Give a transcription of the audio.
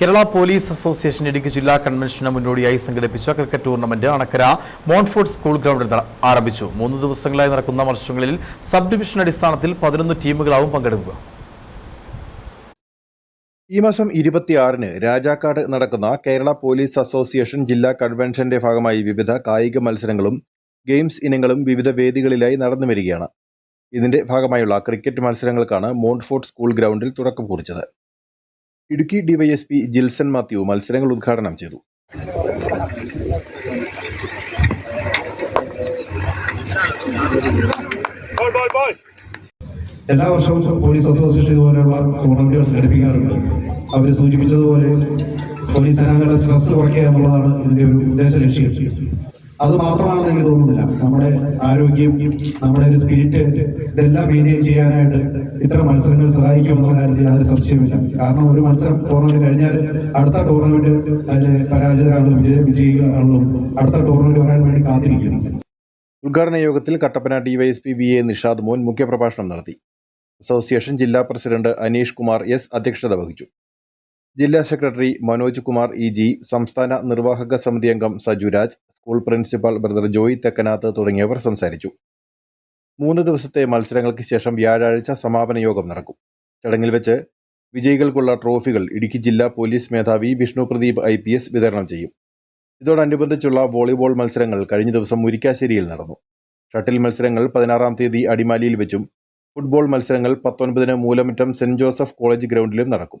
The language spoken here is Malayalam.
കേരള പോലീസ് അസോസിയേഷൻ ഇടുക്കി ജില്ലാ കൺവെൻഷന് മുന്നോടിയായി സംഘടിപ്പിച്ച cricket tournament Anakkara Montfort school ഗ്രൗണ്ടിൽ ആരംഭിച്ചു. മൂന്ന് ദിവസങ്ങളായി നടക്കുന്ന മത്സരങ്ങളിൽ സബ് ഡിവിഷൻ അടിസ്ഥാനത്തിൽ പതിനൊന്ന് ടീമുകളാവും പങ്കെടുക്കുക. ഈ മാസം ഇരുപത്തിയാറിന് രാജാക്കാട് നടക്കുന്ന കേരള പോലീസ് അസോസിയേഷൻ ജില്ലാ കൺവെൻഷന്റെ ഭാഗമായി വിവിധ കായിക മത്സരങ്ങളും ഗെയിംസ് ഇനങ്ങളും വിവിധ വേദികളിലായി നടന്നു വരികയാണ്. ഇതിന്റെ ഭാഗമായുള്ള ക്രിക്കറ്റ് മത്സരങ്ങൾക്കാണ് മോൺഫോർട്ട് സ്കൂൾ ഗ്രൗണ്ടിൽ തുടക്കം കുറിച്ചത്. ഇടുക്കി ഡിവൈഎസ്പി ജിൽസൺ മാത്യു മത്സരങ്ങൾ ഉദ്ഘാടനം ചെയ്തു. എല്ലാ വർഷവും പോലീസ് അസോസിയേഷൻ ഇതുപോലെയുള്ള ടൂർണമെന്റുകൾ സംഘടിപ്പിക്കാറുണ്ട്. അവർ സൂചിപ്പിച്ചതുപോലെ പോലീസ് സേനാംഗങ്ങളുടെ സ്ട്രെസ് കുറയ്ക്കുക എന്നുള്ളതാണ് ഇതിന്റെ ഒരു ഉദ്ദേശ ലക്ഷ്യം. അത് മാത്രമാണെന്ന് എനിക്ക് തോന്നുന്നില്ല. നമ്മുടെ ആരോഗ്യം നമ്മുടെ ഒരു സ്പിരിറ്റ് ഇതെല്ലാം മെയിന്റെയിൻ ചെയ്യാനായിട്ട് ഇത്തരം മത്സരങ്ങൾ സഹായിക്കും എന്നുള്ള കാര്യത്തിൽ യാതൊരു സംശയമില്ല കാരണം ഒരു മത്സരം ടൂർണമെന്റ് കഴിഞ്ഞാൽ അടുത്ത ടൂർണമെന്റ് അതിൽ പരാജിതരാളും വിജയ വിജയികളാണല്ലോ അടുത്ത ടൂർണമെന്റ് വരാൻ വേണ്ടി കാത്തിരിക്കുന്നു. ഉദ്ഘാടന യോഗത്തിൽ Kattappana DYSP V A Nishad Mon മുഖ്യപ്രഭാഷണം നടത്തി. അസോസിയേഷൻ ജില്ലാ പ്രസിഡന്റ് അനീഷ് കുമാർ എസ് അധ്യക്ഷത വഹിച്ചു. ജില്ലാ secretary Manoj Kumar E G സംസ്ഥാന നിർവാഹക സമിതി അംഗം Sajuraj school principal brother Joy Thekkanath തുടങ്ങിയവർ സംസാരിച്ചു. മൂന്ന് ദിവസത്തെ മത്സരങ്ങൾക്ക് ശേഷം വ്യാഴാഴ്ച സമാപന യോഗം നടക്കും. ചടങ്ങിൽ വെച്ച് വിജയികൾക്കുള്ള ട്രോഫികൾ ഇടുക്കി ജില്ലാ പോലീസ് മേധാവി Vishnu Pradeep I P S വിതരണം ചെയ്യും. ഇതോടനുബന്ധിച്ചുള്ള വോളിബോൾ മത്സരങ്ങൾ കഴിഞ്ഞ ദിവസം മുരിക്കാശ്ശേരിയിൽ നടന്നു. ഷട്ടിൽ മത്സരങ്ങൾ പതിനാറാം തീയതി അടിമാലിയിൽ വെച്ചും ഫുട്ബോൾ മത്സരങ്ങൾ പത്തൊൻപതിന് മൂലമറ്റം സെന്റ് ജോസഫ് കോളേജ് ഗ്രൗണ്ടിലും നടക്കും.